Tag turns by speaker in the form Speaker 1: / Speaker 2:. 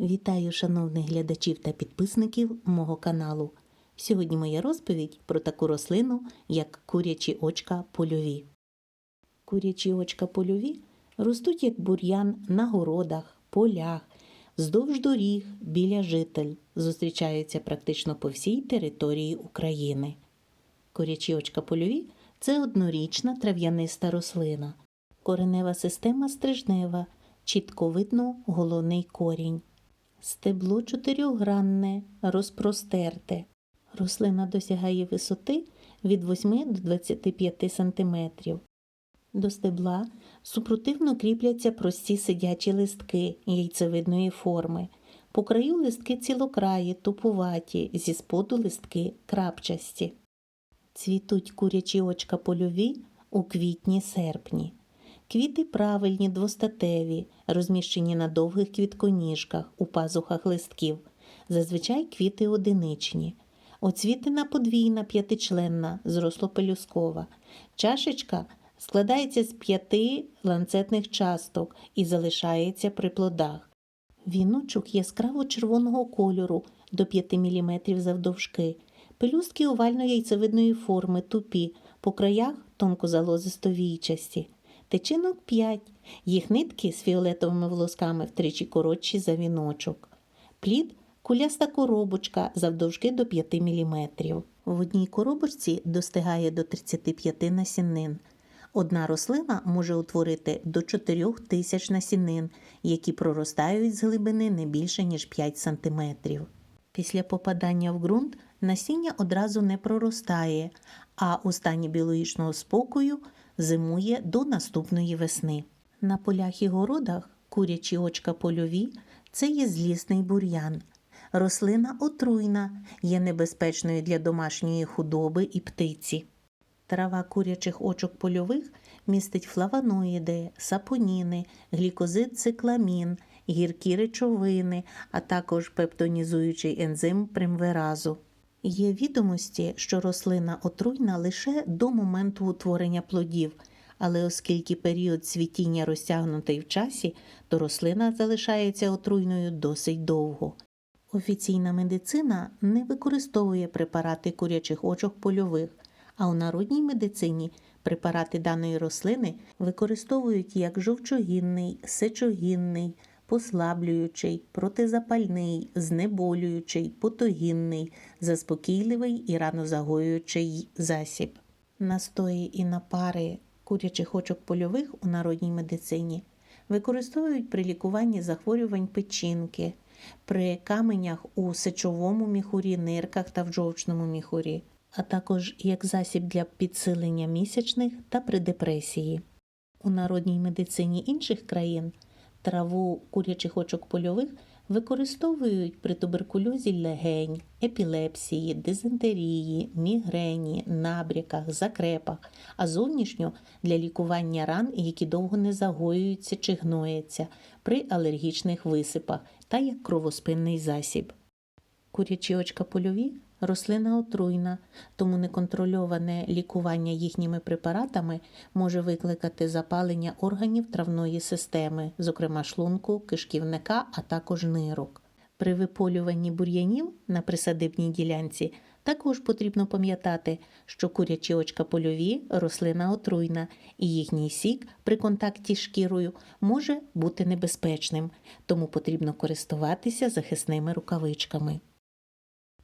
Speaker 1: Вітаю шановних глядачів та підписників мого каналу. Сьогодні моя розповідь про таку рослину, як курячі очка польові. Курячі очка польові ростуть як бур'ян на городах, полях, вздовж доріг, біля житель, зустрічаються практично по всій території України. Курячі очка польові це однорічна трав'яниста рослина. Коренева система стрижнева, чітко видно головний корінь. Стебло чотирьохгранне, розпростерте. Рослина досягає висоти від 8 до 25 см. До стебла супротивно кріпляться прості сидячі листки яйцевидної форми. По краю листки цілокраї, тупуваті, зі споду листки крапчасті. Цвітуть курячі очка польові у квітні-серпні. Квіти правильні, двостатеві, розміщені на довгих квітконіжках у пазухах листків. Зазвичай квіти одиничні. Оцвітина подвійна п'ятичленна, зрослопелюскова. Чашечка складається з п'яти ланцетних часток і залишається при плодах. Віночок яскраво червоного кольору до 5 мм завдовжки. Пелюстки овально-яйцевидної форми, тупі, по краях тонкозалозисто-війчасті. Тичинок 5. Їх нитки з фіолетовими волосками втричі коротші за віночок. Плід куляста коробочка завдовжки до 5 мм. В одній коробочці достигає до 35 насінин. Одна рослина може утворити до 4 тисяч насінин, які проростають з глибини не більше, ніж 5 см. Після попадання в ґрунт насіння одразу не проростає, а у стані біологічного спокою зимує до наступної весни. На полях і городах курячі очка польові це є злісний бур'ян. Рослина отруйна, є небезпечною для домашньої худоби і птиці. Трава курячих очок польових містить флавоноїди, сапоніни, глікозид цикламін, гіркі речовини, а також пептонізуючий ензим примверазу. Є відомості, що рослина отруйна лише до моменту утворення плодів, але оскільки період цвітіння розтягнутий в часі, то рослина залишається отруйною досить довго. Офіційна медицина не використовує препарати курячих очок польових, а у народній медицині препарати даної рослини використовують як жовчогінний, сечогінний, послаблюючий, протизапальний, знеболюючий, потогінний, заспокійливий і ранозагоюючий засіб. Настої і напари курячих очок польових у народній медицині використовують при лікуванні захворювань печінки, при каменях у сечовому міхурі, нирках та в жовчному міхурі, а також як засіб для підсилення місячних та при депресії. У народній медицині інших країн траву курячих очок польових використовують при туберкульозі легень, епілепсії, дизентерії, мігрені, набряках, закрепах, а зовнішньо для лікування ран, які довго не загоюються чи гнояться, при алергічних висипах та як кровоспинний засіб. Курячі очка польові рослина отруйна, тому неконтрольоване лікування їхніми препаратами може викликати запалення органів травної системи, зокрема шлунку, кишківника, а також нирок. При виполюванні бур'янів на присадибній ділянці також потрібно пам'ятати, що курячі очка польові рослина отруйна, і їхній сік при контакті з шкірою може бути небезпечним, тому потрібно користуватися захисними рукавичками.